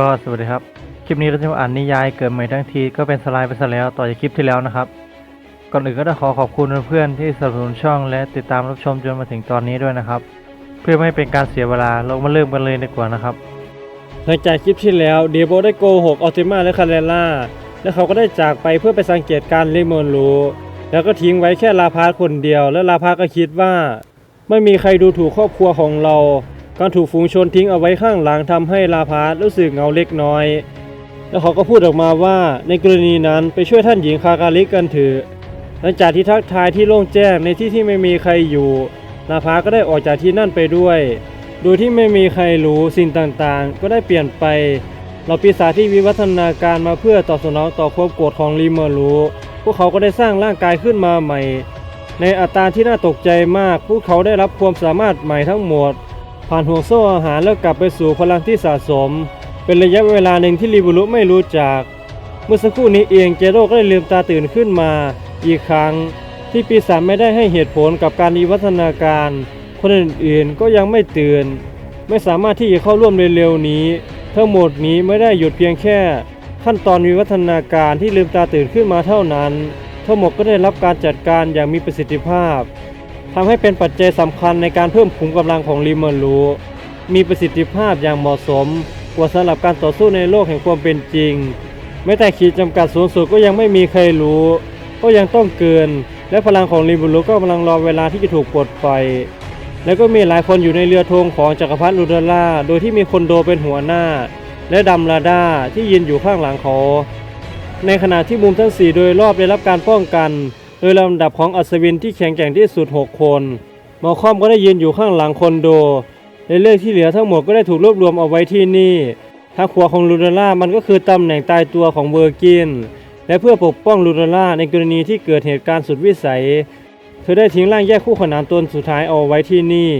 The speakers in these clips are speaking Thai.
ก็สวัสดีครับ คลิปนี้เราจะมาอ่านนิยายเกิดใหม่ทั้งทีก็เป็นสไลด์ไปซะแล้วต่อจากคลิปที่แล้วนะครับ ก่อนอื่นก็ต้องขอขอบคุณเพื่อนๆที่สนับสนุนช่องและติดตามรับชมจนมาถึงตอนนี้ด้วยนะครับ เพื่อไม่ให้เป็นการเสียเวลาเรามาเริ่มกันเลยดีกว่านะครับ หลังจากคลิปที่แล้วเดียโบได้โกหกออติมาและคาเรล่าและเขาก็ได้จากไปเพื่อไปสังเกตการณ์ลิโมนรู้แล้วก็ทิ้งไว้แค่ลาพาสคนเดียว และลาพาสก็คิดว่า ไม่มีใครดูถูกครอบครัวของเรา การถูกฝูงชนทิ้งเอาไว้ข้างหลังทำให้ลาพาสรู้สึกเหงาเล็กน้อย แล้วเขาก็พูดออกมาว่าในกรณีนั้นไปช่วยท่านหญิงคาการิกกันเถอะหลังจากที่ทักทายที่โล่งแจ้งในที่ที่ไม่มีใครอยู่ลาพาสก็ได้ออกจากที่นั่นไปด้วย โดยที่ไม่มีใครรู้สิ่งต่างๆ ก็ได้เปลี่ยนไปเราปีศาจที่วิวัฒนาการมาเพื่อตอบสนองต่อความโกรธของลิเมอรูพวกเขาก็ได้สร้างร่างกายขึ้นมาใหม่ ในอัตราที่น่าตกใจมาก พวกเขาได้รับความสามารถใหม่ทั้งหมด ผ่านห่วงโซ่อาหารแล้วกลับไปสู่พลังที่สะสม เป็นระยะเวลาหนึ่งที่ลิบูรุไม่รู้จัก เมื่อสักครู่นี้เองเจโร่ก็ได้ลืมตาตื่นขึ้นมา อีกครั้ง ที่ปีศาจไม่ได้ให้เหตุผลกับการวิวัฒนาการ คนอื่นๆก็ยังไม่ตื่น ไม่สามารถที่จะเข้าร่วมเร็วๆนี้ ทั้งหมดนี้ไม่ได้หยุดเพียงแค่ ขั้นตอนวิวัฒนาการที่ลืมตาตื่นขึ้นมาเท่านั้น ทั้งหมดก็ได้รับการจัดการอย่างมีประสิทธิภาพ ทำให้เป็นปัจจัยสำคัญในการเพิ่มขุมกำลังของลิเมอรูมีประสิทธิภาพอย่างเหมาะสมกว่าสำหรับการต่อสู้ในโลกแห่งความเป็นจริงแม้แต่ขีดจำกัดสูงสุดก็ยังไม่มีใครรู้ ก็ยังต้องเกิน และพลังของลิบูรุก็กำลังรอเวลาที่จะถูกปลดปล่อยแล้วก็มีหลายคนอยู่ในเรือธงของจักรพรรดิลูเดล่า โดยที่มีคนโดเป็นหัวหน้า และดัมลาดาที่ยืนอยู่ข้างหลังเขา ในขณะที่มุมทั้งสี่โดยรอบได้รับการป้องกัน โดยลำดับของอัศวินที่แข็งแกร่งที่สุด 6 คนมอคอมก็ได้ยืนอยู่ข้างหลังคนโดในเรือที่เหลือทั้งหมดก็ได้ถูกรวบรวมเอาไว้ที่นี่ทางขวาของลูดอล่ามันก็คือตำแหน่งตายตัวของเวอร์กิน และเพื่อปกป้องลูดอล่าในกรณีที่เกิดเหตุการณ์สุดวิสัย เธอได้ทิ้งร่างแยกคู่ขนานตนสุดท้ายเอาไว้ที่นี่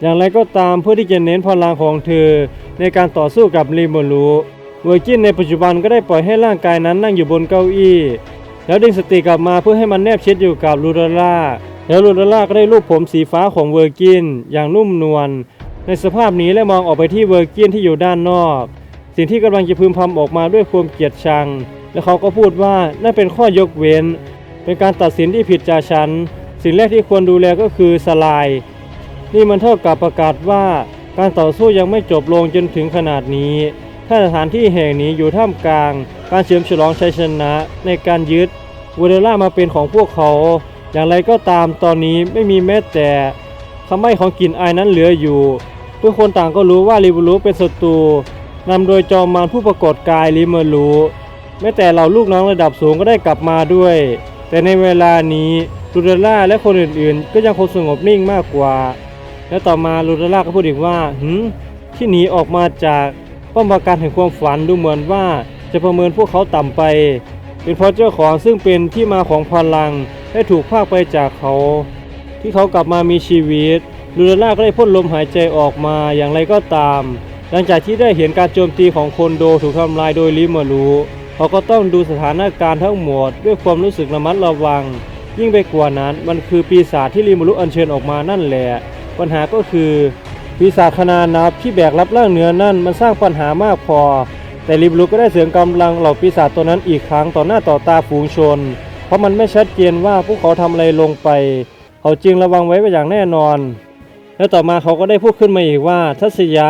อย่างไรก็ตามเพื่อที่จะเน้นพลังของเธอ ในการต่อสู้กับลิโมรูเวอร์จินในปัจจุบันก็ได้ปล่อยให้ร่างกายนั้นนั่งอยู่บนเก้าอี้ แล้วดึงสติกลับมาเพื่อให้มันแนบชิดอยู่กับลูดาร่าแล้วลูดาร่าก็ได้ลูบผมสีฟ้าของเวอร์กินอย่างนุ่มนวลในสภาพนี้และมองออกไปที่เวอร์กินที่อยู่ด้านนอก สิ่งที่กำลังจะพึมพำออกมาด้วยความเกลียดชัง และเขาก็พูดว่านั่นเป็นข้อยกเว้น เป็นการตัดสินที่ผิดจากฉัน สิ่งแรกที่ควรดูแลก็คือสลาย นี่มันเท่ากับประกาศว่า การต่อสู้ยังไม่จบลงจนถึงขนาดนี้ ถ้าสถานที่แห่งนี้อยู่ท่ามกลาง การเฉลิมฉลองชัยชนะในการยึดเวเดล่ามาเป็นของพวกเขา อย่างไรก็ตามตอนนี้ไม่มีแม้แต่คำใบ้ของกลิ่นอายนั้นเหลืออยู่ทุกคนต่างก็รู้ว่าลิบูรุเป็นศัตรูนำโดยจอมมารผู้ปรากฏกายลิเมอรูแม้แต่เหล่าลูกน้องระดับสูงก็ได้กลับมาด้วย แต่ในเวลานี้ลูเดล่าและคนอื่นๆ ก็ยังคงสงบนิ่งมากกว่า แล้วต่อมาลูเดล่าก็พูดอีกว่าหืมที่หนีออกมาจาก ป้อมปราการแห่งความฝันดูเหมือนว่าจะประเมินพวกเขาต่ำไป เป็นเพราะเจ้าของซึ่งเป็นที่มาของพลังได้ถูกพากไปจากเขา ที่เขากลับมามีชีวิตลูเดล่าก็ได้พ่นลมหายใจออกมาอย่างไรก็ตาม หลังจากที่ได้เห็นการโจมตีของคนโดถูกทำลายโดยลิมารูเขาก็ต้องดูสถานการณ์ทั้งหมด ด้วยความรู้สึกระมัดระวัง ยิ่งไปกว่านั้นมันคือปีศาจที่ลิมารุอัญเชิญออกมานั่นแหละ ปัญหาก็คือ ปีศาจขนาดนับที่แบกรับร่างเหนือนั่นมันสร้างปัญหามากพอ แต่ลิมารุก็ได้เสริมกำลังเหล่าปีศาจตัวนั้นอีกครั้งต่อหน้าต่อตาฝูงชน เพราะมันไม่ชัดเจนว่าพวกเขาทำอะไรลงไป เขาจึงระวังไว้อย่างแน่นอน และต่อมาเขาก็ได้พูดขึ้นมาอีกว่าทัศยะ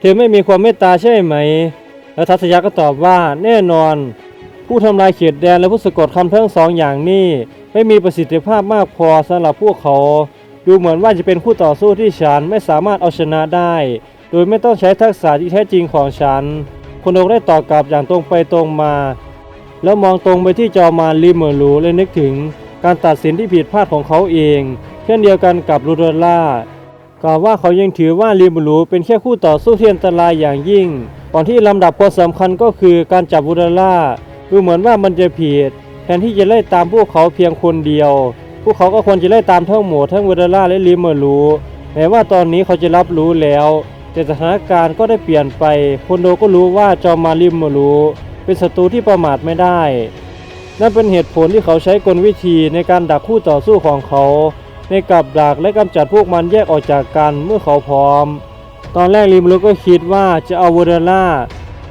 เธอไม่มีความเมตตาใช่ไหม แล้วทัศยะก็ตอบว่าแน่นอน ผู้ทำลายเขตแดนและผู้สะกดคำทั้งสองอย่างนี้ไม่มีประสิทธิภาพมากพอสำหรับพวกเขา ดูเหมือนว่าจะเป็นคู่ต่อสู้ที่ฉันไม่สามารถเอาชนะได้ โดยไม่ต้องใช้ทักษะที่แท้จริงของฉัน คนโอกได้ตอบกลับอย่างตรงไปตรงมา แล้วมองตรงไปที่จอมารลิเมอรูและนึกถึงการตัดสินที่ผิดพลาดของเขาเอง เช่นเดียวกันกับลูเดล่ากล่าวว่าเขายังถือว่าลิมูรูเป็นแค่คู่ต่อสู้ที่อันตรายอย่างยิ่ง ก่อนที่ลำดับความสำคัญก็คือการจับวูดล่าดูเหมือนว่ามันจะผิด แทนที่จะไล่ตามพวกเขาเพียงคนเดียว พวกเขาก็ควรจะไล่ตามทั้งหมดทั้งเวูดล่าและลิมูรูแม้ว่าตอนนี้เขาจะรับรู้แล้ว แต่สถานการณ์ก็ได้เปลี่ยนไปคนโดก็รู้ว่าจอมมาลิมูรูเป็นศัตรูที่ประมาทไม่ได้ นั่นเป็นเหตุผลที่เขาใช้กลวิธีในการดักคู่ต่อสู้ของเขา ในกับดักและกำจัดพวกมันแยกออกจากกันเมื่อเขาพร้อม ตอนแรกริมลุกก็คิดว่าจะเอาเวอร์ล่า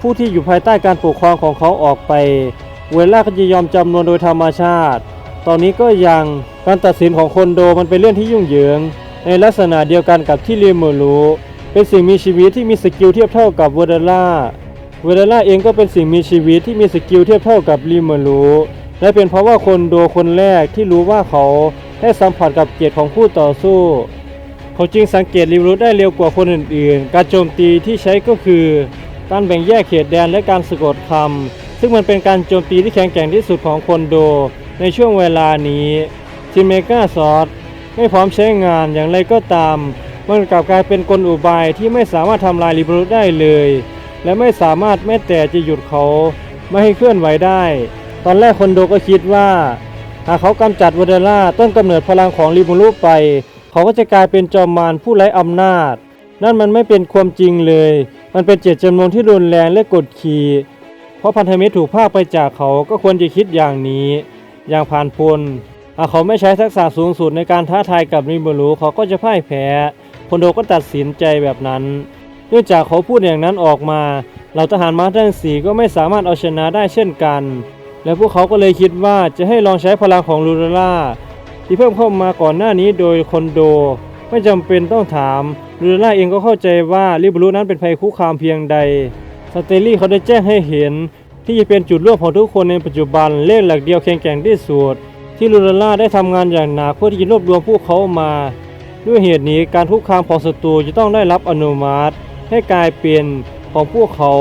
ผู้ที่อยู่ภายใต้การปกครองของเขาออกไป เวล่าก็จะยอมจำนวนโดยธรรมชาติ ตอนนี้ก็ยังการตัดสินของคนโดมันเป็นเรื่องที่ยุ่งเหยิง ในลักษณะเดียวกันกับที่เรียมเมรู้เป็นสิ่งมีชีวิตที่มีสกิลเทียบเท่ากับเวเดล่าเวเดล่าเองก็เป็นสิ่งมีชีวิตที่มีสกิลเทียบเท่ากับลีมรู้และเป็นเพราะว่าคนโดคนแรกที่รู้ว่าเขาได้สัมผัสกับเกียรติของผู้ต่อสู้ เขาจึงสังเกตรีรู้ได้เร็วกว่าคนอื่นๆ การโจมตีที่ใช้ก็คือ การแบ่งแยกเขตแดนและการสะกดคำซึ่งมันเป็นการโจมตีที่แข็งแกร่งที่สุดของคนโด ในช่วงเวลานี้จินเมกาซอสไม่พร้อมใช้งานอย่างไรก็ตาม มันกลับกลายเป็นกลอุบายที่ไม่สามารถทำลายลิบรุได้เลย และไม่สามารถแม้แต่จะหยุดเขาไม่ให้เคลื่อนไหวได้ ตอนแรกคนโดก็คิดว่า หากเขากำจัดวเดล่าต้นกำเนิดพลังของลิบูรุไป เขาก็จะกลายเป็นจอมมารผู้ไร้อำนาจ นั่นมันไม่เป็นความจริงเลย มันเป็นเจตจำนงที่รุนแรงและกดขี่เพราะพันธมิตรถูกพรากไปจากเขาก็ควรจะคิดอย่างนี้ อย่างผ่านพลหากเขาไม่ใช้ทักษะสูงสุดในการท้าทายกับริบรุเขาก็จะพ่ายแพ้คนโดก็ตัดสินใจแบบนั้นเนื่องจากเขาพูดอย่างนั้นออกมาเหล่าทหารม้าทั้งสี่ก็ไม่สามารถเอาชนะได้เช่นกัน และพวกเขาก็เลยคิดว่าจะให้ลองใช้พลังของลูราล่าที่เพิ่มเข้ามาก่อนหน้านี้โดยคนโด ไม่จำเป็นต้องถามลูราล่าเองก็เข้าใจว่าลิบรูนั้นเป็นภัยคุกคามเพียงใดสเตลลี่เขาได้แจ้งให้เห็น ที่จะเป็นจุดร่วมของทุกคนในปัจจุบันเลขหลักเดียวแข็งแกร่งที่สุดที่ลูราล่าได้ทำงานอย่างหนักเพื่อที่จะรวบรวมพวกเขามา ด้วยเหตุนี้การคุกคามของศัตรูจะต้องได้รับอนุมัติ ให้กลายเป็นของพวกเขา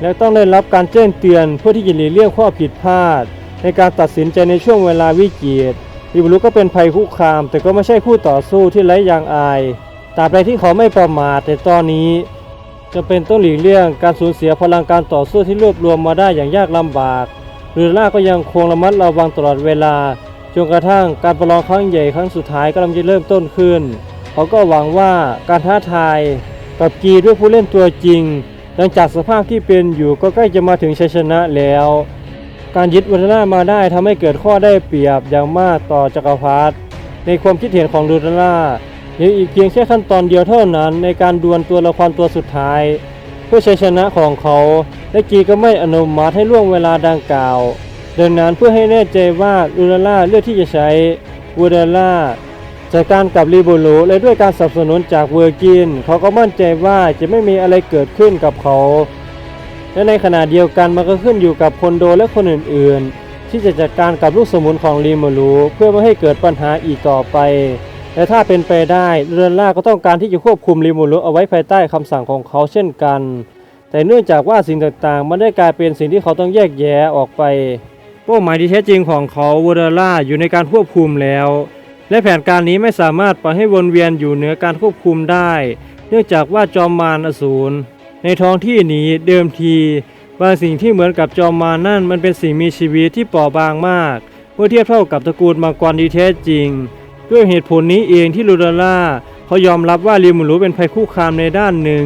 และต้องได้รับการแจ้งเตือนเพื่อที่จะหลีกเลี่ยงข้อผิดพลาด ในการตัดสินใจในช่วงเวลาวิกฤตอิบรุก็เป็นภัยคุกคาม แต่ก็ไม่ใช่คู่ต่อสู้ที่ไร้ยางอายตราบใดที่เขาไม่ประมาทแต่ตอนนี้ จะเป็นต้องหลีกเลี่ยงการสูญเสียพลังการต่อสู้ที่รวบรวมมาได้อย่างยากลำบาก หรือล่าก็ยังคงระมัดระวังตลอดเวลา จนกระทั่งการประลองครั้งใหญ่ครั้งสุดท้ายกำลังจะเริ่มต้นขึ้น เขาก็หวังว่าการท้าทายกับกีด้วยผู้เล่นตัวจริง หลังจากสภาพที่เป็นอยู่ก็ใกล้จะมาถึงชัยชนะแล้ว การยึดวัฒนามาได้ทำให้เกิดข้อได้เปรียบอย่างมากต่อจักรพรรดิในความคิดเห็นของดูดาน่า เหลืออีกเพียงแค่ขั้นตอนเดียวเท่านั้นในการดวลตัวละครตัวสุดท้ายเพื่อชัยชนะของเขาและกีก็ไม่อนุมัติให้ล่วงเวลาดังกล่าว ดังนั้นเพื่อให้แน่ใจว่าดูดาน่าเลือกที่จะใช้วูดาน่าจากการกับรีโบโลและด้วยการสนับสนุนจากเวอร์กิน เขาก็มั่นใจว่าจะไม่มีอะไรเกิดขึ้นกับเขา และในขณะเดียวกันมันก็ขึ้นอยู่กับคนโดและคนอื่นๆ ที่จะจัดการกับลูกสมุนของรีโมโลเพื่อไม่ให้เกิดปัญหาอีกต่อไป และถ้าเป็นไปได้เรือนล่าก็ต้องการที่จะควบคุมรีโมโลเอาไว้ภายใต้คำสั่งของเขาเช่นกัน แต่เนื่องจากว่าสิ่งต่างๆ มันได้กลายเป็นสิ่งที่เขาต้องแยกแยะออกไปเป้าหมายที่แท้จริงของเขาวอร์ล่าอยู่ในการควบคุมแล้ว และแผนการนี้ไม่สามารถปล่อยให้วนเวียนอยู่เหนือการควบคุมได้ เนื่องจากว่าจอมมารอสูรในท้องที่นี้เดิมทีบางสิ่งที่เหมือนกับจอมมารนั่นมันเป็นสิ่งมีชีวิตที่เปราะบางมาก เมื่อเทียบเท่ากับตระกูลมังกรที่แท้จริง ด้วยเหตุผลนี้เองที่ลูดาล่าเขายอมรับว่าลิมูรุเป็นภัยคุกคามในด้านหนึ่ง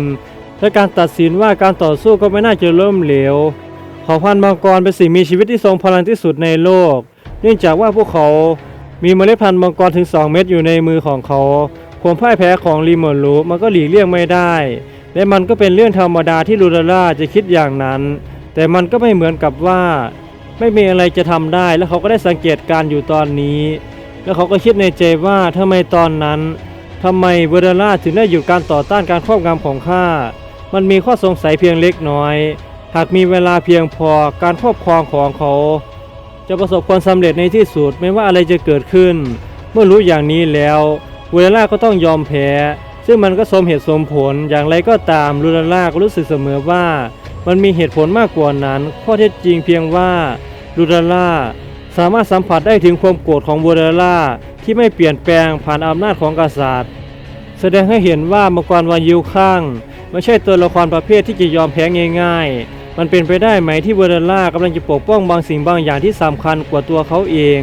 และการตัดสินว่าการต่อสู้ก็ไม่น่าจะล้มเหลวเผ่าพันธุ์มังกรเป็นสิ่งมีชีวิตที่ทรงพลังที่สุดในโลก เนื่องจากว่าพวกเขา มีเมล็ดพันธุ์มังกรถึง 2 เม็ดอยู่ในมือของเขาความพ่ายแพ้ของรีโมลูมันก็หลีกเลี่ยงไม่ได้ และมันก็เป็นเรื่องธรรมดาที่ลูดาล่าจะคิดอย่างนั้น แต่มันก็ไม่เหมือนกับว่า ไม่มีอะไรจะทำได้และเขาก็ได้สังเกตการณ์อยู่ตอนนี้ แล้วเขาก็คิดในใจว่าทำไมตอนนั้นทำไมเวอร์ล่าถึงได้หยุดการต่อต้านการครอบงำของข้า มันมีข้อสงสัยเพียงเล็กน้อย หากมีเวลาเพียงพอการครอบครองของเขา จะประสบความสำเร็จในที่สุดไม่ว่าอะไรจะเกิดขึ้น เมื่อรู้อย่างนี้แล้วเวลาก็ต้องยอมแพ้ ซึ่งมันก็สมเหตุสมผลอย่างไรก็ตามลูลาล่าก็รู้สึกเสมอว่า มันมีเหตุผลมากกว่านั้น ข้อเท็จจริงเพียงว่าลูลาล่า สามารถสัมผัสได้ถึงความโกรธของเวลาล่าที่ไม่เปลี่ยนแปลงผ่านอำนาจของกษัตริย์ แสดงให้เห็นว่ามังกรวายิวข้าง ไม่ใช่ตัวละครประเภทที่จะยอมแพ้ง่าย ๆ มันเป็นไปได้ไหมที่เวอร์ล่ากำลังจะปกป้องบางสิ่งบางอย่างที่สำคัญกว่าตัวเขาเอง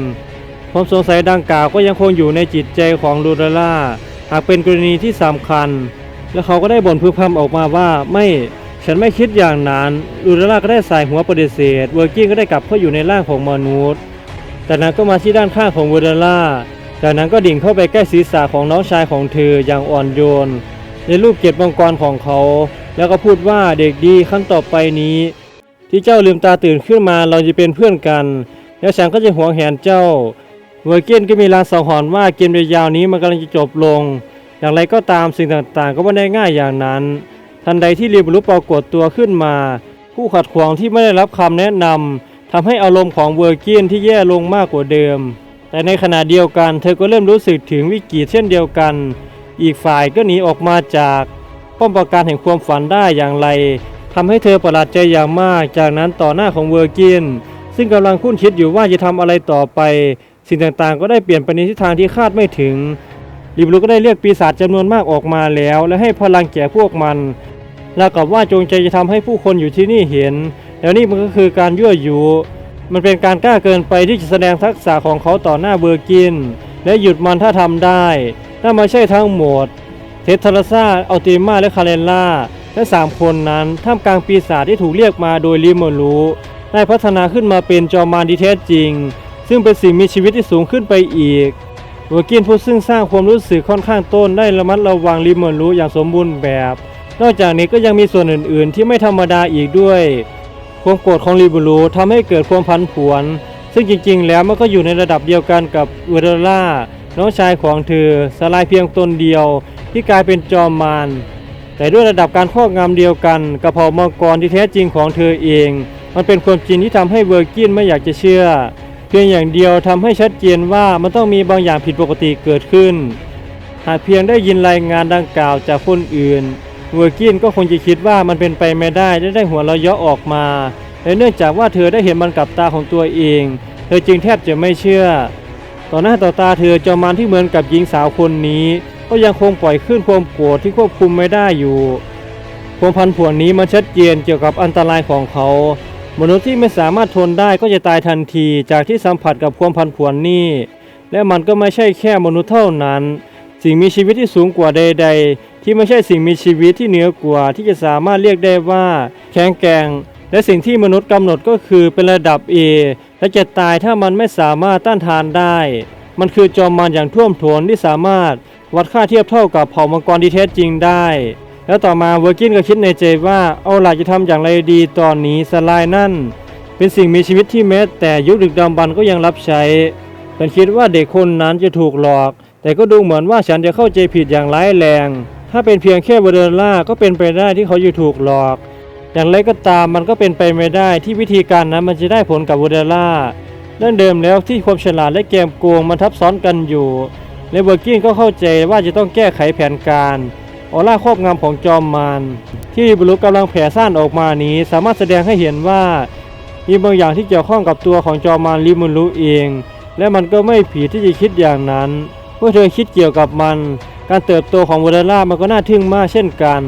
ความสงสัยดังกล่าวก็ยังคงอยู่ในจิตใจของลูดาล่าหากเป็นกรณีที่สำคัญ และเขาก็ได้บ่นพึมพำออกมาว่าไม่ฉันไม่คิดอย่างนั้นลูดาล่าก็ได้สายหัวปฏิเสธเวอร์กิ้งก็ได้กลับเข้าอยู่ในร่างของมนุษย์ จากนั้นก็มาที่ด้านข้างของเวอร์ล่า จากนั้นก็ดิ่งเข้าไปใกล้ศีรษะของน้องชายของเธออย่างอ่อนโยน ในรูปเกล็ดมังกรของเขา แล้วก็พูดว่าเด็กดีขั้นต่อไปนี้ ที่เจ้าลืมตาตื่นขึ้นมาเราจะเป็นเพื่อนกัน แล้วฉันก็จะหวงแหนเจ้าเวอร์เกนก็มีลางสังหรณ์ว่าเกมยาวนี้มันกำลังจะจบลง อย่างไรก็ตามสิ่งต่างๆ ก็ไม่ได้ง่ายอย่างนั้น ทันใดที่เรียบรู้ปรากฏตัวขึ้นมา ผู้ขัดขวางที่ไม่ได้รับคำแนะนำ ทำให้อารมณ์ของเวอร์เกนที่แย่ลงมากกว่าเดิม แต่ในขณะเดียวกันเธอก็เริ่มรู้สึกถึงวิกฤตเช่นเดียวกัน อีกฝ่ายก็หนีออกมาจากป้อมปราการแห่งความฝันได้อย่างไรทำให้เธอประหลาดใจอย่างมาก จากนั้นต่อหน้าของเวอร์กินซึ่งกำลังคุ้นคิดอยู่ว่าจะทำอะไรต่อไป สิ่งต่างๆ ก็ได้เปลี่ยนไปในทิศทางที่คาดไม่ถึงลิบลูก็ได้เรียกปีศาจจำนวนมากออกมาแล้ว และให้พลังแก่พวกมันแล้วกับว่าจงใจจะทำให้ผู้คนอยู่ที่นี่เห็น แล้วนี่มันก็คือการยั่วยุมันเป็นการกล้าเกินไปที่จะแสดงทักษะของเขาต่อหน้าเบอร์กิน และหยุดมันถ้าทำได้ถ้าไม่ใช่ทั้งหมด เทสทาราซาอัลติมาและคาเรนล่าและสามคนนั้นท่ามกลางปีศาจที่ถูกเรียกมาโดยลิโมรูได้พัฒนาขึ้นมาเป็นจอมารที่แท้จริง ซึ่งเป็นสิ่งมีชีวิตที่สูงขึ้นไปอีกเวอร์กินผู้ซึ่งสร้างความรู้สึกค่อนข้างต้นได้ระมัดระวังลิโมรูอย่างสมบูรณ์แบบ นอกจากนี้ก็ยังมีส่วนอื่น ๆ ที่ไม่ธรรมดาอีกด้วย ความโกรธของลิบูรูทำให้เกิดความพันผวน ซึ่งจริงๆ แล้วมันก็อยู่ในระดับเดียวกันกับเวเดล่าน้องชายของเธอสลายเพียงตนเดียวที่กลายเป็นจอมมารแต่ด้วยระดับการครอบงำเดียวกันกับเผ่ามังกรที่แท้จริงของเธอเอง มันเป็นความจริงที่ทำให้เวอร์กินไม่อยากจะเชื่อ เพียงอย่างเดียวทำให้ชัดเจนว่ามันต้องมีบางอย่างผิดปกติเกิดขึ้น หากเพียงได้ยินรายงานดังกล่าวจากคนอื่น เวอร์กินก็คงจะคิดว่ามันเป็นไปไม่ได้และได้หัวเราะเยาะออกมาและเนื่องจากว่าเธอได้เห็นมันกับตาของตัวเอง เธอจึงแทบจะไม่เชื่อ ต่อหน้าต่อตาเธอจอมมารที่เหมือนกับหญิงสาวคนนี้ ก็ยังคงปล่อยขึ้นความโกรธที่ควบคุมไม่ได้อยู่ความพันผวนนี้มันชัดเจนเกี่ยวกับอันตรายของเขา มนุษย์ที่ไม่สามารถทนได้ก็จะตายทันทีจากที่สัมผัสกับความพันผวนนี้ และมันก็ไม่ใช่แค่มนุษย์เท่านั้น สิ่งมีชีวิตที่สูงกว่าใด ๆ ที่ไม่ใช่สิ่งมีชีวิตที่เหนือกว่าที่จะสามารถเรียกได้ว่าแข็งแกร่งและสิ่งที่มนุษย์กำหนดก็คือเป็นระดับ A และจะตายถ้ามันไม่สามารถต้านทานได้ มันคือจอมมารอย่างท่วมท้นที่สามารถวัดค่าเทียบเท่ากับเผ่ามังกรที่แท้จริงได้ แล้วต่อมาเวอร์กินก็คิดในใจว่าเอาล่ะจะทำอย่างไรดีตอนนี้สลายนั่น เป็นสิ่งมีชีวิตที่แม้แต่ยุคดึกดำบรรก็ยังรับใช้ฉันคิดว่าเด็กคนนั้นจะถูกหลอก แต่ก็ดูเหมือนว่าฉันจะเข้าใจผิดอย่างร้ายแรง ถ้าเป็นเพียงแค่เวเดอล่าก็เป็นไปได้ที่เขาจะถูกหลอก อย่างไรก็ตามมันก็เป็นไปไม่ได้ที่วิธีการนั้นมันจะได้ผลกับเวเดอล่าเรื่องเดิมแล้วที่ความฉลาดและเกมโกงมันทับซ้อนกันอยู่แลเบอร์กินก็เข้าใจว่าจะต้องแก้ไขแผนการออร่าครอบงำของจอมมารที่บรุกำลังแผ่ซ่านออกมานี้ สามารถแสดงให้เห็นว่ามีบางอย่างที่เกี่ยวข้องกับตัวของจอมมารลิมุนรู้เอง และมันก็ไม่ผิดที่จะคิดอย่างนั้นเมื่อเธอคิดเกี่ยวกับมัน การเติบโตของวอเดล่ามันก็น่าทึ่งมากเช่นกัน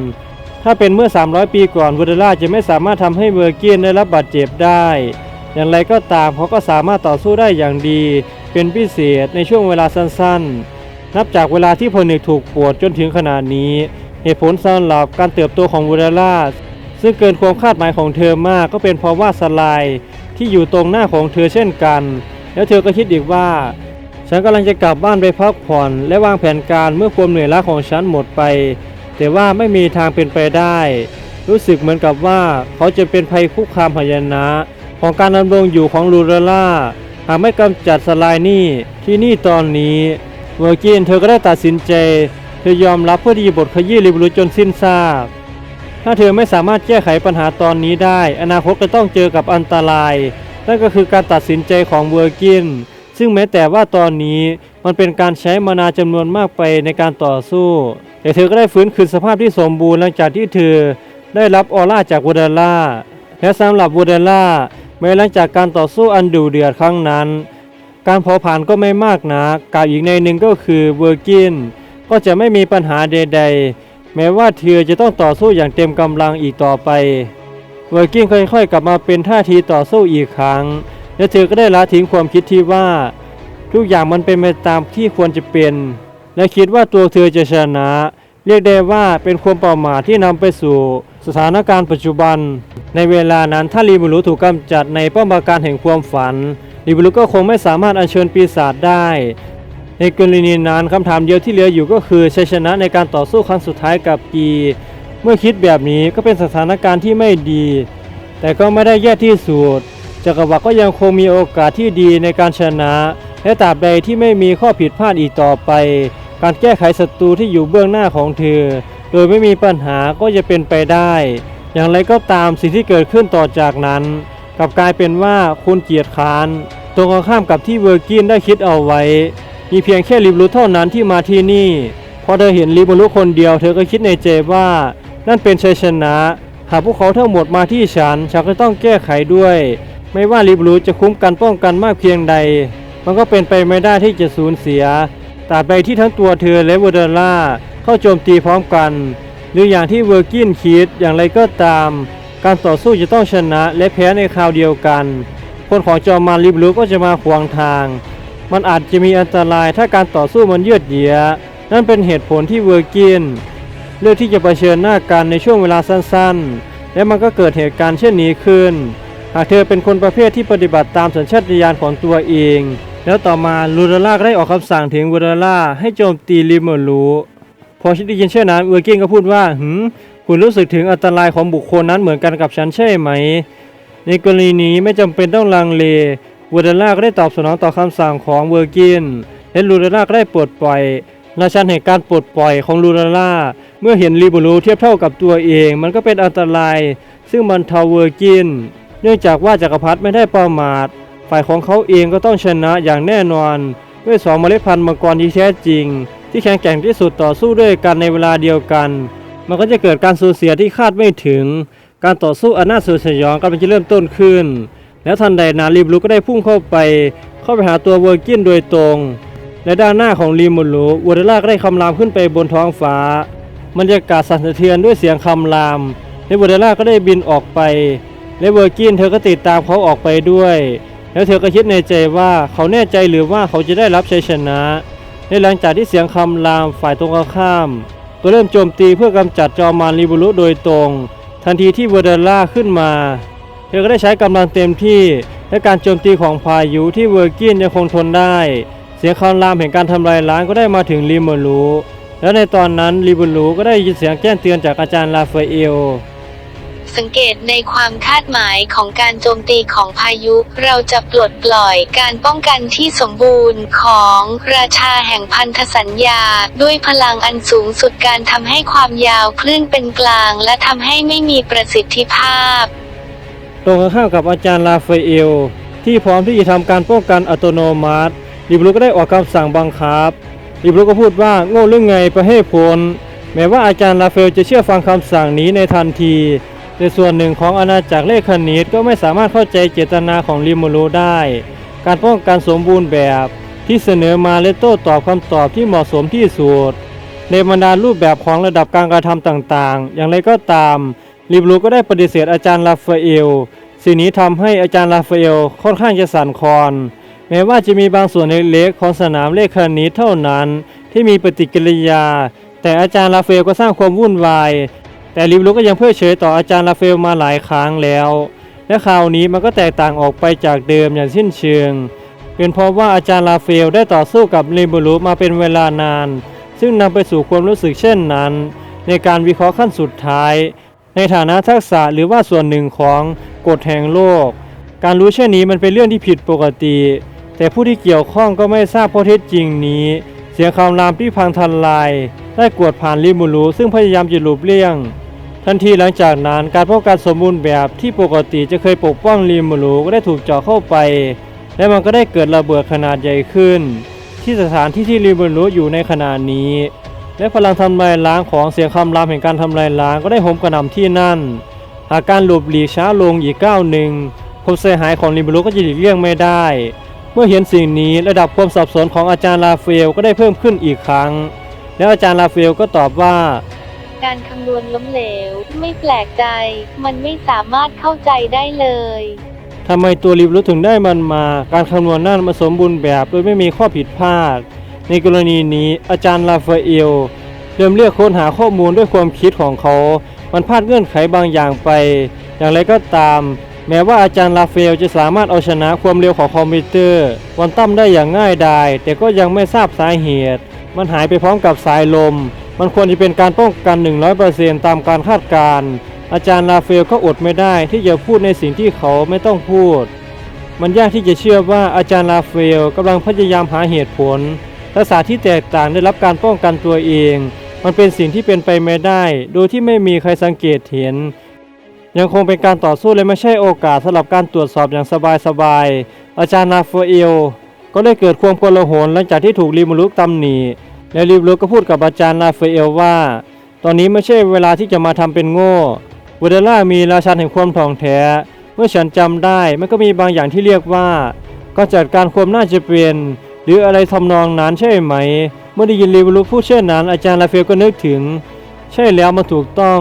ถ้าเป็นเมื่อ 300 ปีก่อนวอเดล่าจะไม่สามารถทำให้เวอร์เกียนได้รับบาดเจ็บได้ อย่างไรก็ตามเขาก็สามารถต่อสู้ได้อย่างดี เป็นพิเศษในช่วงเวลาสั้นๆ นับจากเวลาที่พนึกถูกปวดจนถึงขนาดนี้ เหตุผลสำหรับการเติบโตของวอเดล่าซึ่งเกินความคาดหมายของเธอมากก็เป็นเพราะว่าสลายที่อยู่ตรงหน้าของเธอเช่นกัน แล้วเธอก็คิดอีกว่า ฉันกำลังจะกลับบ้านไปพักผ่อน และวางแผนการเมื่อความเหนื่อยล้าของฉันหมดไป แต่ว่าไม่มีทางเป็นไปได้ รู้สึกเหมือนกับว่าเขาจะเป็นภัยคุกคามหายนะ ของการดำรงอยู่ของลูเรล่า หากไม่กำจัดสลายนี่ที่นี่ตอนนี้เวอร์กินเธอก็ได้ตัดสินใจ เธอยอมรับเพื่อที่จะบทขยี้ริบรูจนสิ้นซากถ้าเธอไม่สามารถแก้ไขปัญหาตอนนี้ได้ อนาคตก็ต้องเจอกับอันตราย นั่นก็คือการตัดสินใจของเวอร์กิน ซึ่งแม้แต่ว่าตอนนี้มันเป็นการใช้มานาจำนวนมากไปในการต่อสู้ แต่เธอก็ได้ฟื้นคืนสภาพที่สมบูรณ์หลังจากที่เธอได้รับออร่าจากวูเดล่าและสำหรับวูเดล่าแม้หลังจากการต่อสู้อันดุเดือดครั้งนั้น การเผาผลาญก็ไม่มากนะกล่าวอีกในหนึ่งก็คือเวอร์กินก็จะไม่มีปัญหาใด ๆ แม้ว่าเธอจะต้องต่อสู้อย่างเต็มกำลังอีกต่อไปเวอร์กินค่อยๆ กลับมาเป็นท่าทีต่อสู้อีกครั้ง และเธอก็ได้ละทิ้งความคิดที่ว่า ทุกอย่างมันเป็นไปตามที่ควรจะเป็น และคิดว่าตัวเธอจะชนะ เรียกได้ว่าเป็นความประมาทที่นำไปสู่สถานการณ์ปัจจุบัน ในเวลานั้นถ้ารีบูรุถูกกำจัดในป้อมปราการแห่งความฝันรีบูรุก็คงไม่สามารถอัญเชิญปีศาจได้ ในกรณีนั้นคำถามเดียวที่เหลืออยู่ก็คือชัยชนะในการต่อสู้ครั้งสุดท้ายกับกี เมื่อคิดแบบนี้ก็เป็นสถานการณ์ที่ไม่ดี แต่ก็ไม่ได้แย่ที่สุด จักรวรรดิก็ยังคงมีโอกาสที่ดีในการชนะ และตราบใดที่ไม่มีข้อผิดพลาดอีกต่อไป การแก้ไขศัตรูที่อยู่เบื้องหน้าของเธอ โดยไม่มีปัญหาก็จะเป็นไปได้ อย่างไรก็ตามสิ่งที่เกิดขึ้นต่อจากนั้นกลับกลายเป็นว่าคุณเกียรติคานตรงกันข้ามกับที่เวอร์กินได้คิดเอาไว้ มีเพียงแค่ริบรุเท่านั้นที่มาที่นี่พอเธอเห็นริบรุคนเดียวเธอก็คิดในใจว่า นั่นเป็นชัยชนะ หากพวกเขาทั้งหมดมาที่ฉันฉันก็ต้องแก้ไขด้วย ไม่ว่าริบรุจะคุ้มกันป้องกันมากเพียงใด มันก็เป็นไปไม่ได้ที่จะสูญเสียตราบใดที่ทั้งตัวเธอและเวอร์เดล่าเข้าโจมตีพร้อมกัน หรืออย่างที่เวอร์กินคิดอย่างไรก็ตาม การต่อสู้จะต้องชนะและแพ้ในคราวเดียวกัน คนของจอมมารลิบลูก็จะมาขวางทาง มันอาจจะมีอันตรายถ้าการต่อสู้มันยืดเยื้อนั่นเป็นเหตุผลที่เวอร์กินเลือกที่จะเผชิญหน้ากันในช่วงเวลาสั้นๆ และมันก็เกิดเหตุการณ์เช่นนี้ขึ้น หากเธอเป็นคนประเภทที่ปฏิบัติตามสัญชาตญาณของตัวเอง แล้วต่อมาลูดาล่าก็ได้ออกคำสั่งถึงเวอร์ล่าให้โจมตีลิเมอรูพอชิดได้ยินเช่นนั้นเวอร์กินก็พูดว่าหืมคุณรู้สึกถึงอันตรายของบุคคลนั้นเหมือนกันกับฉันใช่ไหม ในกรณีนี้ไม่จำเป็นต้องลังเลวูดาล่าก็ได้ตอบสนองต่อคำสั่งของเวอร์กินและลูดาล่าก็ได้ปลดปล่อยราชันแห่งการปลดปล่อยของลูดาล่าเมื่อเห็นลีบูรูเทียบเท่ากับตัวเอง มันก็เป็นอันตราย ซึ่งมันทาเวอร์กิน เนื่องจากว่าจักรพรรดิไม่ได้ประมาท ฝ่ายของเขาเองก็ต้องชนะอย่างแน่นอน ด้วยสองเมล็ดพันธุ์มังกรที่แท้จริง ที่แข็งแกร่งที่สุดต่อสู้ด้วยกันในเวลาเดียวกัน มันก็จะเกิดการสูญเสียที่คาดไม่ถึง การต่อสู้อันน่าสยดสยองกำลังจะเริ่มต้นขึ้น แล้วทันใดนั้นริมลูก็ได้พุ่งเข้าไป เข้าไปหาตัวเวอร์กินโดยตรง และด้านหน้าของริมลูวัวเดล่าก็ได้คำรามขึ้นไปบนท้องฟ้าบรรยากาศสั่นสะเทือนด้วยเสียงคำรามและวัวเดล่าก็ได้บินออกไป และเวอร์กินเธอก็ติดตามเขาออกไปด้วย แล้วเธอก็คิดในใจว่าเขาแน่ใจหรือว่าเขาจะได้รับชัยชนะและหลังจากที่เสียงคำรามฝ่ายตรงข้าม ก็เริ่มโจมตีเพื่อกำจัดจอมมารลิบูรุโดยตรง ทันทีที่เวอร์เดล่าขึ้นมา เธอก็ได้ใช้กำลังเต็มที่และการโจมตีของพายุที่เวอร์กินยังคงทนได้ เสียงคำรามแห่งการทำลายล้างก็ได้มาถึงลิมูรูและในตอนนั้นลิบูรูก็ได้ยินเสียงแจ้งเตือนจากอาจารย์ลาฟาเอล สังเกตในความคาดหมายของการโจมตีของพายุ เราจะปลดปล่อยการป้องกันที่สมบูรณ์ของราชาแห่งพันธสัญญา ด้วยพลังอันสูงสุดการทำให้ความยาวคลื่นเป็นกลาง และทำให้ไม่มีประสิทธิภาพ ตรงกันข้ามกับอาจารย์ลาฟาเอล ที่พร้อมที่จะทำการป้องกันอัตโนมัติลิบลูก็ได้ออกคำสั่งบังคับลิบลูก็พูดว่าโง่หรือไงไปให้พ้นแม้ว่าอาจารย์ลาฟาเอลจะเชื่อฟังคำสั่งนี้ในทันที แต่ส่วนหนึ่งของอาณาจักรเลขคณิตก็ไม่สามารถเข้าใจเจตนาของลิมูรูได้ การป้องกันสมบูรณ์แบบที่เสนอมาและโต้ตอบคำตอบที่เหมาะสมที่สุดในบรรดารูปแบบของระดับการกระทำต่างๆ อย่างไรก็ตามลิบลูก็ได้ปฏิเสธอาจารย์ลาฟาเอลสิ่งนี้ทำให้อาจารย์ลาฟาเอลค่อนข้างจะสั่นคลอน แม้ว่าจะมีบางส่วนเล็กๆของสนามเลขคณิตเท่านั้น ที่มีปฏิกิริยา แต่อาจารย์ลาฟาเอลก็สร้างความวุ่นวาย แต่ลิบลูก็ยังเพิกเฉยต่ออาจารย์ลาเอลมาหลายครั้งแล้ว และคราวนี้มันก็แตกต่างออกไปจากเดิมอย่างสิ้นเชิง เป็นเพราะว่าอาจารย์ลาเอลได้ต่อสู้กับลิบูมาเป็นเวลานาน ซึ่งนำไปสู่ความรู้สึกเช่นนั้น ในการวิเคราะห์ขั้นสุดท้าย ในฐานะทักษะหรือว่าส่วนหนึ่งของกฎแห่งโลก การรู้เช่นนี้มันเป็นเรื่องที่ผิดปกติ แต่ผู้ที่เกี่ยวข้องก็ไม่ทราบข้อเท็จจริงนี้เสียงคำรามที่พังทลาย ได้กวดผ่านลิมูรูซึ่งพยายามจะหลบเลี่ยง ทันทีหลังจากนั้นการป้องกันสมบูรณ์แบบที่ปกติจะเคยปกป้องลิมูรูก็ได้ถูกเจาะเข้าไป และมันก็ได้เกิดระเบิดขนาดใหญ่ขึ้น ที่สถานที่ที่ลิมูรูอยู่ในขณะนี้ และพลังทำลายล้างของเสียงคำรามแห่งการทำลายล้างก็ได้โหมกระหน่ำที่นั่น หากการหลบหลีกช้าลงอีกก้าวหนึ่งความเสียหายของลิมบรูก็จะหลีกเลี่ยงไม่ได้ เมื่อเห็นสิ่งนี้ระดับความสับสนของอาจารย์ลาเฟลก็ได้เพิ่มขึ้นอีกครั้ง แล้วอาจารย์ลาเฟลก็ตอบว่า การคำนวณล้มเหลว ไม่แปลกใจ มันไม่สามารถเข้าใจได้เลย ทำไมตัวลิบรู้ถึงได้มันมา การคำนวณนั่นมาสมบูรณ์แบบโดยไม่มีข้อผิดพลาด ในกรณีนี้อาจารย์ลาฟาเอลเริ่มเรียกค้นหาข้อมูลด้วยความคิดของเขา มันพลาดเงื่อนไขบางอย่างไป อย่างไรก็ตาม แม้ว่าอาจารย์ลาเฟลจะสามารถเอาชนะความเร็วของคอมพิวเตอร์วันตั้มได้อย่างง่ายดาย แต่ก็ยังไม่ทราบสาเหตุ มันหายไปพร้อมกับสายลม มันควรจะเป็นการป้องกัน 100%ตามการคาดการณ์อาจารย์ลาเฟลก็อดไม่ได้ที่จะพูดในสิ่งที่เขาไม่ต้องพูด มันยากที่จะเชื่อว่าอาจารย์ลาเฟลกำลังพยายามหาเหตุผลทักษะที่แตกต่างได้รับการป้องกันตัวเอง มันเป็นสิ่งที่เป็นไปไม่ได้ โดยที่ไม่มีใครสังเกตเห็น ยังคงเป็นการต่อสู้และไม่ใช่โอกาสสำหรับการตรวจสอบอย่างสบายๆอาจารย์ลาเฟลก็ได้เกิดความโกลาหลหลังจากที่ถูกริมลุกตำหนิ และริมลุกก็พูดกับอาจารย์ลาเฟลว่า ตอนนี้ไม่ใช่เวลาที่จะมาทำเป็นโง่วเดล่ามีราชันแห่งความถ่องแท้ เมื่อฉันจำได้มันก็มีบางอย่างที่เรียกว่า ก็จัดการความน่าจะเป็นหรืออะไรทำนองนั้นใช่ไหม เมื่อได้ยินริมลุกพูดเช่นนั้นอาจารย์ลาเฟลก็นึกถึง ใช่แล้วมันถูกต้อง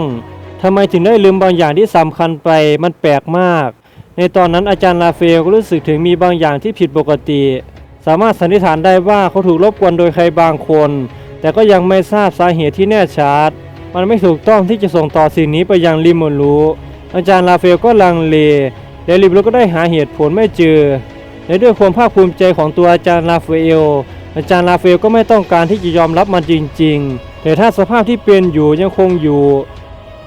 ทำไมถึงได้ลืมบางอย่างที่สำคัญไปมันแปลกมาก ในตอนนั้นอาจารย์ลาเฟลก็รู้สึกถึงมีบางอย่างที่ผิดปกติ สามารถสันนิษฐานได้ว่าเขาถูกรบกวนโดยใครบางคน แต่ก็ยังไม่ทราบสาเหตุที่แน่ชัด มันไม่ถูกต้องที่จะส่งต่อสิ่งนี้ไปยังริมอนรู้อาจารย์ลาเฟลก็ลังเลและริมรู้ก็ได้หาเหตุผลไม่เจอและด้วยความภาคภูมิใจของตัวอาจารย์ลาเฟลอาจารย์ลาเฟลก็ไม่ต้องการที่จะยอมรับมันจริง ๆ แต่ถ้าสภาพที่เป็นอยู่ยังคงอยู่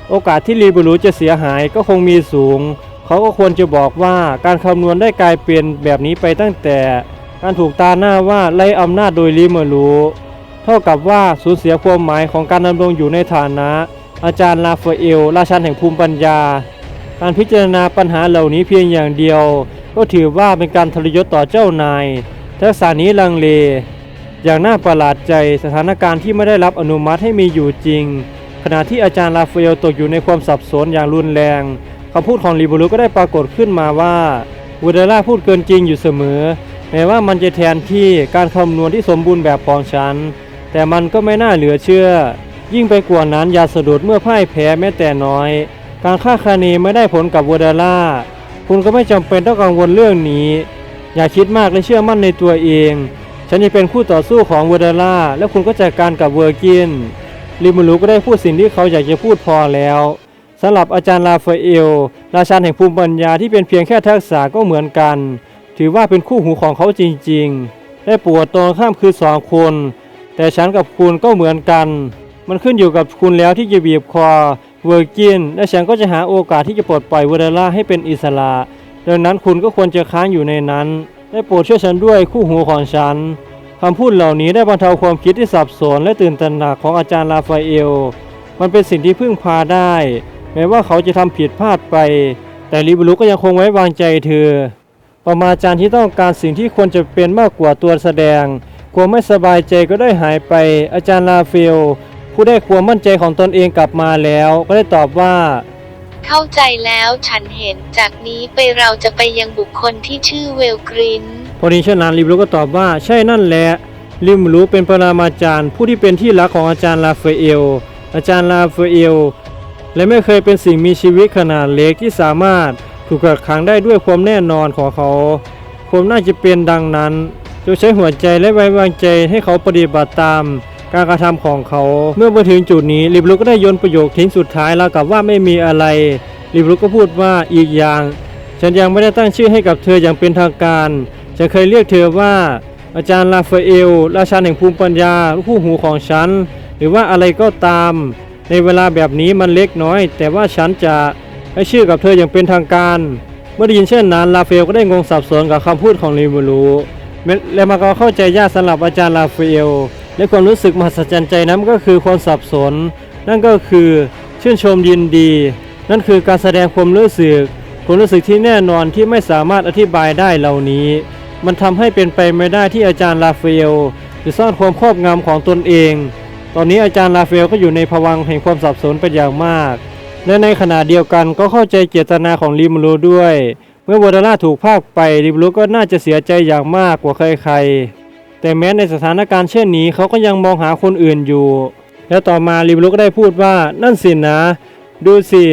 โอกาสที่ลีบรูจะเสียหายก็คงมีสูง เขาก็ควรจะบอกว่าการคำนวณได้กลายเป็นแบบนี้ไปตั้งแต่ การถูกตาหน้าว่าไล่อำนาจโดยลีเมรูเท่ากับว่าสูญเสียความหมายของการดำรงอยู่ในฐานะ อาจารย์ลาฟาเอล ราชันแห่งภูมิปัญญา การพิจารณาปัญหาเหล่านี้เพียงอย่างเดียว ก็ถือว่าเป็นการทรยศต่อเจ้านายทักษะนี้ลังเล อย่างน่าประหลาดใจสถานการณ์ที่ไม่ได้รับอนุมัติให้มีอยู่จริง ขณะที่อาจารย์ลาฟาเอลตกอยู่ในความสับสนอย่างรุนแรงคำพูดของลิบูรุก็ได้ปรากฏขึ้นมาว่าวูเดล่าพูดเกินจริงอยู่เสมอ แม้ว่ามันจะแทนที่การคำนวณที่สมบูรณ์แบบของฉัน แต่มันก็ไม่น่าเหลือเชื่อ ยิ่งไปกว่านั้นอย่าสะดุดเมื่อพ่ายแพ้แม้แต่น้อย การคาคะเนไม่ได้ผลกับวูเดล่าคุณก็ไม่จำเป็นต้องกังวลเรื่องนี้ อย่าคิดมากและเชื่อมั่นในตัวเอง ฉันจะเป็นคู่ต่อสู้ของวอดาล่าและคุณก็จัดการกับเวอร์กินลิมูลูก็ได้พูดสิ่งที่เขาอยากจะพูดพอแล้วสำหรับอาจารย์ลาฟาเอลราชันแห่งภูมิปัญญาที่เป็นเพียงแค่ทักษะก็เหมือนกัน ถือว่าเป็นคู่หูของเขาจริงๆ และปวดตรงข้ามคือสองคน แต่ฉันกับคุณก็เหมือนกัน มันขึ้นอยู่กับคุณแล้วที่จะบีบคอเวอร์กิน และฉันก็จะหาโอกาสที่จะปลดปล่อยเวอร์ดล่าให้เป็นอิสระ ดังนั้นคุณก็ควรจะค้างอยู่ในนั้นได้โปรดช่วยฉันด้วยคู่หูของฉันคำพูดเหล่านี้ได้บรรเทาความคิดที่สับสนและตื่นตระหนักของอาจารย์ลาฟาเอล มันเป็นสิ่งที่พึ่งพาได้ แม้ว่าเขาจะทำผิดพลาดไป แต่ลิบลุก็ยังคงไว้วางใจเธอ ประมาจารย์ที่ต้องการสิ่งที่ควรจะเป็นมากกว่าตัวแสดงความไม่สบายใจก็ได้หายไป อาจารย์ลาเฟลผู้ได้ความมั่นใจของตนเองกลับมาแล้ว ก็ได้ตอบว่า เข้าใจแล้วฉันเห็นจากนี้ไปเราจะไปยังบุคคลที่ชื่อเวลกรินพอดีเช่นนั้นลิมรู้ก็ตอบว่าใช่นั่นแหละลิมรู้เป็นปรามาจารย์ ผู้ที่เป็นที่รักของอาจารย์ลาฟาเอลอาจารย์ลาฟาเอลและไม่เคยเป็นสิ่งมีชีวิตขนาดเล็กที่สามารถ ถูกกักขังได้ด้วยความแน่นอนของเขาความน่าจะเป็นดังนั้นจงใช้หัวใจและไว้วางใจให้เขาปฏิบัติตามการกระทำของเขา เมื่อมาถึงจุดนี้ลิบลุกก็ได้โยนประโยคทิ้งสุดท้ายแล้วกับว่าไม่มีอะไรลิบลุกก็พูดว่าอีกอย่าง ฉันยังไม่ได้ตั้งชื่อให้กับเธออย่างเป็นทางการ ฉันเคยเรียกเธอว่า อาจารย์ลาฟาเอลราชาแห่งภูมิปัญญาคู่หูของฉัน หรือว่าอะไรก็ตาม ในเวลาแบบนี้มันเล็กน้อย แต่ว่าฉันจะ ให้ชื่อกับเธออย่างเป็นทางการ เมื่อได้ยินเช่นนั้นลาเฟลก็ได้งงสับสนกับคำพูดของลิมูรูและมันก็เข้าใจยากสำหรับอาจารย์ลาเฟลและความรู้สึกมหัศจรรย์ใจนั้นก็คือความสับสน นั่นก็คือชื่นชมยินดี นั่นคือการแสดงความรู้สึกความรู้สึกที่แน่นอนที่ไม่สามารถอธิบายได้เหล่านี้ มันทำให้เป็นไปไม่ได้ที่อาจารย์ลาเฟลจะซ่อนความครอบงำของตนเอง ตอนนี้อาจารย์ลาเฟลก็อยู่ในภวังแห่งความสับสนเป็นอย่างมาก และในขณะเดียวกันก็เข้าใจเจตนาของลิมรูด้วย เมื่อวอดาร่าถูกพากไปลิมรูก็น่าจะเสียใจอย่างมากกว่าใครๆ แต่แม้ในสถานการณ์เช่นนี้เขาก็ยังมองหาคนอื่นอยู่ แล้วต่อมาลิมรูก็ได้พูดว่านั่นสินะ ดูสิ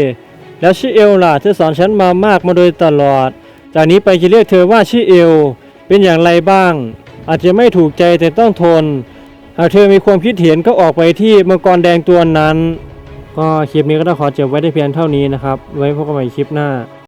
แล้วชิเอลล่ะเธอสอนฉันมามากมาโดยตลอด จากนี้ไปจะเรียกเธอว่าชิเอล เป็นอย่างไรบ้าง อาจจะไม่ถูกใจแต่ต้องทน หากเธอมีความคิดเห็นก็ออกไปที่มังกรแดงตัวนั้น ก็คลิปนี้ก็ต้องขอจบไว้ได้เพียงเท่านี้นะครับ ไว้พบกันใหม่คลิปหน้า